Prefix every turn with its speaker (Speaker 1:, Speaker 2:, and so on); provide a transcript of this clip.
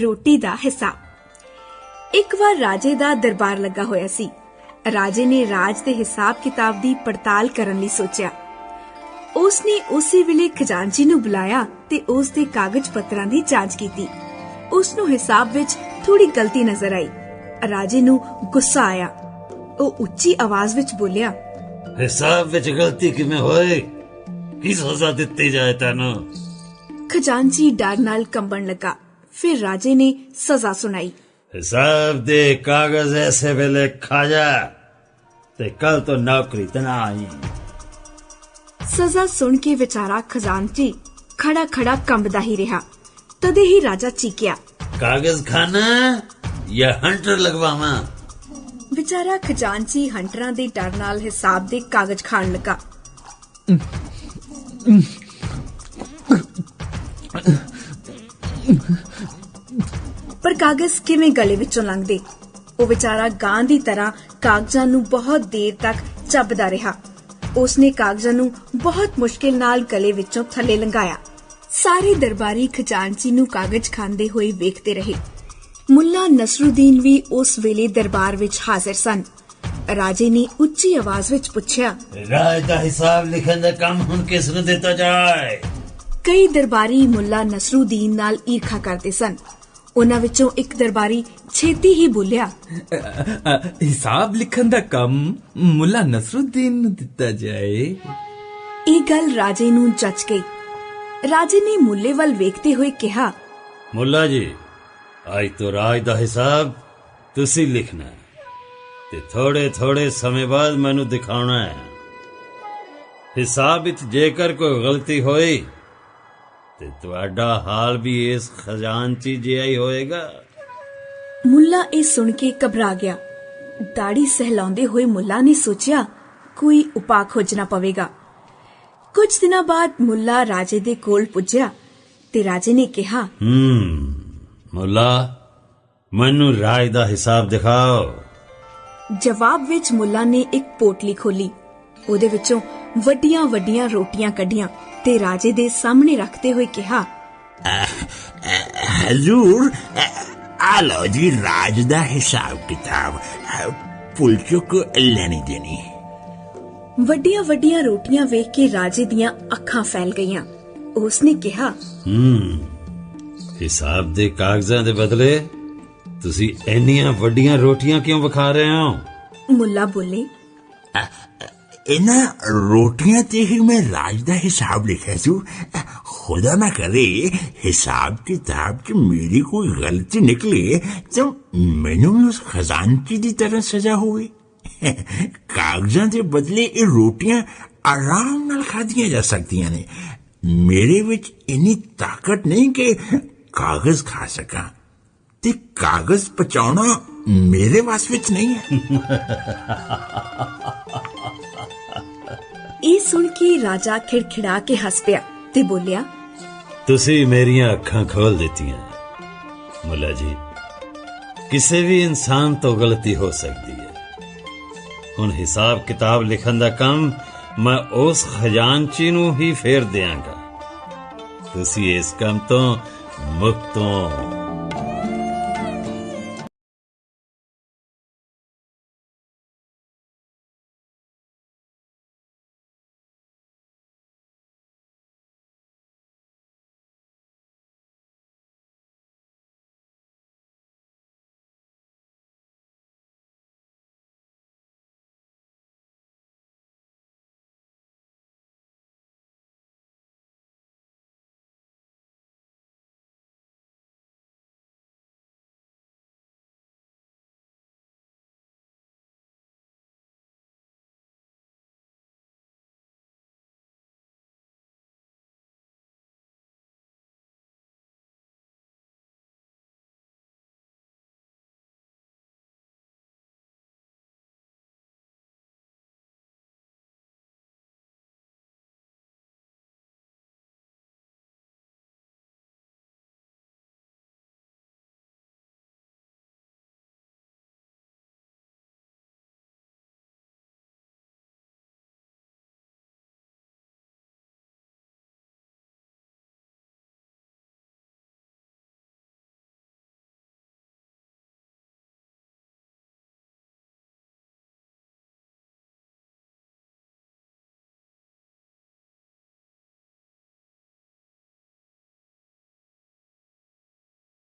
Speaker 1: ਰੋਟੀ ਦਾ ਹਿਸਾਬ ਇੱਕ ਵਾਰ ਰਾਜੇ ਦਾ ਦਰਬਾਰ ਲੱਗਾ ਹੋਇਆ ਸੀ। ਰਾਜੇ ਨੇ ਰਾਜ ਦੇ ਹਿਸਾਬ ਕਿਤਾਬ ਦੀ ਪੜਤਾਲ ਕਰਨ ਲਈ ਸੋਚਿਆ। ਉਸ ਨੇ ਉਸੇ ਵੇਲੇ ਖਜ਼ਾਨਚੀ ਨੂੰ ਬੁਲਾਇਆ ਤੇ ਉਸ ਦੇ ਕਾਗਜ਼ ਪੱਤਰਾਂ ਦੀ ਜਾਂਚ ਕੀਤੀ। ਉਸ ਨੂੰ ਹਿਸਾਬ ਵਿੱਚ ਥੋੜੀ ਗਲਤੀ ਨਜ਼ਰ ਆਈ। ਰਾਜੇ ਨੂੰ ਗੁੱਸਾ ਆਇਆ। ਉਹ ਉੱਚੀ ਆਵਾਜ਼ ਵਿੱਚ ਬੋਲਿਆ
Speaker 2: ਹਿਸਾਬ ਵਿੱਚ ਗਲਤੀ ਕਿਵੇਂ ਹੋਏ ਕੀ ਸਜ਼ਾ ਦਿੱਤੀ ਜਾਏ ਤੈਨੂੰ?
Speaker 1: ਖਜ਼ਾਨਚੀ ਡਰ ਨਾਲ ਕੰਬਣ ਲੱਗਾ। ਫਿਰ ਰਾਜੇ ਨੇ ਸਜ਼ਾ ਸੁਣਾਈ।
Speaker 2: ਹਿਸਾਬ ਦੇ ਕਾਗਜ਼ ਐਸੇ ਵੇਲੇ ਖਾ ਜਾ ਤੇ ਕੱਲ ਤੋਂ ਨੌਕਰੀ ਤੇ ਨਾ ਆਈ।
Speaker 1: ਸਜ਼ਾ ਸੁਣ ਕੇ ਵਿਚਾਰਾ ਖਜ਼ਾਨਚੀ ਖੜਾ ਖੜਾ ਕੰਬਦਾ ਹੀ ਰਿਹਾ। ਤਦੇ ਹੀ ਰਾਜਾ ਚੀਕਿਆ
Speaker 2: ਕਾਗਜ਼ ਖਾਣਾ ਜਾਂ ਹੰਟਰ ਲਗਵਾਵਾਂ?
Speaker 1: ਵਿਚਾਰਾ ਖਜ਼ਾਨਚੀ ਹੰਟਰਾਂ ਦੇ ਡਰ ਨਾਲ ਹਿਸਾਬ ਦੇ ਕਾਗਜ਼ ਖਾਣ ਲੱਗਾ। ਪਰ ਕਾਗਜ਼ ਕਿਵੇਂ ਗਲੇ ਵਿੱਚੋਂ ਲੰਘਦੇ? ਉਹ ਵਿਚਾਰਾ ਗਾਂ ਦੀ ਤਰ੍ਹਾਂ ਕਾਗਜ਼ਾਂ ਨੂੰ ਬਹੁਤ ਦੇਰ ਤੱਕ ਚੱਬਦਾ ਰਿਹਾ। ਉਸਨੇ ਕਾਗਜ਼ਾਂ ਨੂੰ ਬਹੁਤ ਮੁਸ਼ਕਿਲ ਨਾਲ ਗਲੇ ਵਿੱਚੋਂ ਥੱਲੇ ਲੰਘਾਇਆ। ਸਾਰੇ ਦਰਬਾਰੀ ਖਜ਼ਾਨਚੀ ਨੂੰ ਕਾਗਜ਼ ਖਾਂਦੇ ਹੋਏ ਵੇਖਦੇ ਰਹੇ। ਮੁੱਲਾ ਨਸਰੁਦੀਨ ਵੀ ਉਸ ਵੇਲੇ ਦਰਬਾਰ ਵਿੱਚ ਹਾਜ਼ਰ ਸਨ। ਰਾਜੇ ਨੇ ਉੱਚੀ ਆਵਾਜ਼ ਵਿੱਚ ਪੁੱਛਿਆ,
Speaker 2: ਰਾਜ ਦਾ ਹਿਸਾਬ ਲਿਖਣ ਦਾ ਕੰਮ ਹੁਣ ਕਿਸ ਨੂੰ ਦਿੱਤਾ ਜਾਏ?
Speaker 1: ਕਈ ਦਰਬਾਰੀ ਮੁੱਲਾ ਨਸਰੁਦੀਨ ਨਾਲ ਈਰਖਾ ਕਰਦੇ ਸਨ। ਉਹਨਾਂ ਵਿੱਚੋਂ ਇੱਕ ਦਰਬਾਰੀ ਛੇਤੀ ਹੀ ਬੋਲਿਆ
Speaker 3: ਹਿਸਾਬ ਲਿਖਣ ਦਾ ਕੰਮ ਮੁੱਲਾ ਨਸਰੁੱਦੀਨ ਨੂੰ ਦਿੱਤਾ ਜਾਏ।
Speaker 1: ਇਹ ਗੱਲ ਰਾਜੇ ਨੂੰ ਜੱਚ ਗਈ। ਰਾਜੇ ਨੇ ਮੁੱਲੇ ਵੱਲ ਵੇਖਦੇ ਹੋਏ ਕਿਹਾ
Speaker 2: ਮੁੱਲਾ ਜੀ ਅੱਜ ਤੋਂ ਰਾਜ ਦਾ ਹਿਸਾਬ ਤੁਸੀਂ ਲਿਖਣਾ ਤੇ ਥੋੜੇ ਥੋੜੇ ਸਮੇਂ ਬਾਅਦ ਮੈਨੂੰ ਦਿਖਾਉਣਾ ਹੈ। ਹਿਸਾਬ ਵਿੱਚ ਜੇਕਰ ਕੋਈ ਗਲਤੀ ਹੋਈ ਤੇ ਤੁਹਾਡਾ ਹਾਲ ਵੀ ਇਸ ਖਜ਼ਾਨਚੀ ਜਿਹਾ ਹੀ ਹੋਏਗਾ।
Speaker 1: ਮੁੱਲਾ ਇਹ ਸੁਣ ਕੇ ਘਬਰਾ ਗਿਆ। ਦਾੜੀ ਸਹਿਲਾਉਂਦੇ ਹੋਏ ਮੁੱਲਾ ਨੇ ਸੋਚਿਆ ਕੋਈ ਉਪਾਅ ਖੋਜਣਾ ਪਵੇਗਾ। ਕੁਝ ਦਿਨਾਂ ਬਾਅਦ ਮੁੱਲਾ ਰਾਜੇ ਦੇ ਕੋਲ ਪੁੱਜਿਆ ਤੇ ਰਾਜੇ ਨੇ ਕਿਹਾ
Speaker 2: ਹੂੰ ਮੁੱਲਾ ਮੈਨੂੰ ਰਾਜ ਦਾ ਹਿਸਾਬ ਦਿਖਾਓ।
Speaker 1: ਜਵਾਬ ਵਿੱਚ ਮੁੱਲਾ ਨੇ ਇੱਕ ਪੋਟਲੀ ਖੋਲੀ। ਉਹਦੇ ਵਿੱਚੋਂ ਵੱਡੀਆਂ ਵੱਡੀਆਂ ਰੋਟੀਆਂ ਕੱਢੀਆਂ। ਤੇ ਰਾਜੇ ਦੇ ਸਾਹਮਣੇ ਰੱਖਦੇ ਹੋਏ ਕਿਹਾ
Speaker 4: ਹਜ਼ੂਰ ਆ ਲਓ ਜੀ ਰਾਜ ਦਾ ਹਿਸਾਬ ਕਿਤਾਬ ਪੁਲਚੁਕ ਲੈਣੀ ਦੇਣੀ।
Speaker 1: ਵੱਡੀਆਂ ਵੱਡੀਆਂ ਰੋਟੀਆਂ ਵੇਖ ਕੇ ਰਾਜੇ ਦੀਆਂ ਅੱਖਾਂ ਫੈਲ ਗਈਆਂ। ਉਸਨੇ ਕਿਹਾ
Speaker 2: ਹੂੰ ਹਿਸਾਬ ਦੇ ਕਾਗਜ਼ਾਂ ਦੇ ਬਦਲੇ ਤੁਸੀਂ ਇੰਨੀਆਂ ਵੱਡੀਆਂ ਰੋਟੀਆਂ ਕਿਉਂ ਵਿਖਾ ਰਹੇ ਹੋ?
Speaker 1: ਮੁੱਲਾ ਬੋਲੇ
Speaker 4: ਇਹਨਾਂ ਰੋਟੀਆਂ ਤੇ ਹੀ ਮੈਂ ਰਾਜ ਦਾ ਹਿਸਾਬ ਲਿਖਿਆ ਸੀ ਖੁਦਾ ਨਾ ਕਰੇ ਹਿਸਾਬ ਕਿਤਾਬ 'ਚ ਮੇਰੀ ਕੋਈ ਗਲਤੀ ਨਿਕਲੇ ਤਾਂ ਮੈਨੂੰ ਵੀ ਉਸ ਖਜ਼ਾਨਚੀ ਦੀ ਤਰ੍ਹਾਂ ਸਜ਼ਾ ਹੋਵੇ ਕਾਗਜ਼ਾਂ ਦੇ ਬਦਲੇ ਇਹ ਰੋਟੀਆਂ ਆਰਾਮ ਨਾਲ ਖਾਧੀਆਂ ਜਾ ਸਕਦੀਆਂ ਨੇ ਮੇਰੇ ਵਿੱਚ ਇੰਨੀ ਤਾਕਤ ਨਹੀਂ ਕਿ ਕਾਗਜ਼ ਖਾ ਸਕਾਂ ਤੇ ਕਾਗਜ਼ ਪਚਾਉਣਾ ਮੇਰੇ ਵਾਸ ਵਿੱਚ ਨਹੀਂ ਹੈ
Speaker 1: ਇਹ ਸੁਣ ਕੇ ਰਾਜਾ ਖਿੜਖਿੜਾ ਕੇ ਹੱਸ ਪਿਆ ਤੇ ਬੋਲਿਆ,
Speaker 2: ਤੁਸੀਂ ਮੇਰੀਆਂ ਅੱਖਾਂ ਖੋਲ ਦਿੱਤੀਆਂ। ਮੁੱਲਾ ਜੀ, ਕਿਸੇ ਵੀ ਇਨਸਾਨ ਤੋਂ ਗਲਤੀ ਹੋ ਸਕਦੀ ਹੈ। ਹੁਣ ਹਿਸਾਬ ਕਿਤਾਬ ਲਿਖਣ ਦਾ ਕੰਮ ਮੈਂ ਉਸ ਖਜ਼ਾਨਚੀ ਨੂੰ ਹੀ ਫੇਰ ਦਿਆਂਗਾ। ਤੁਸੀਂ ਇਸ ਕੰਮ ਤੋਂ ਮੁਕਤ ਹੋ।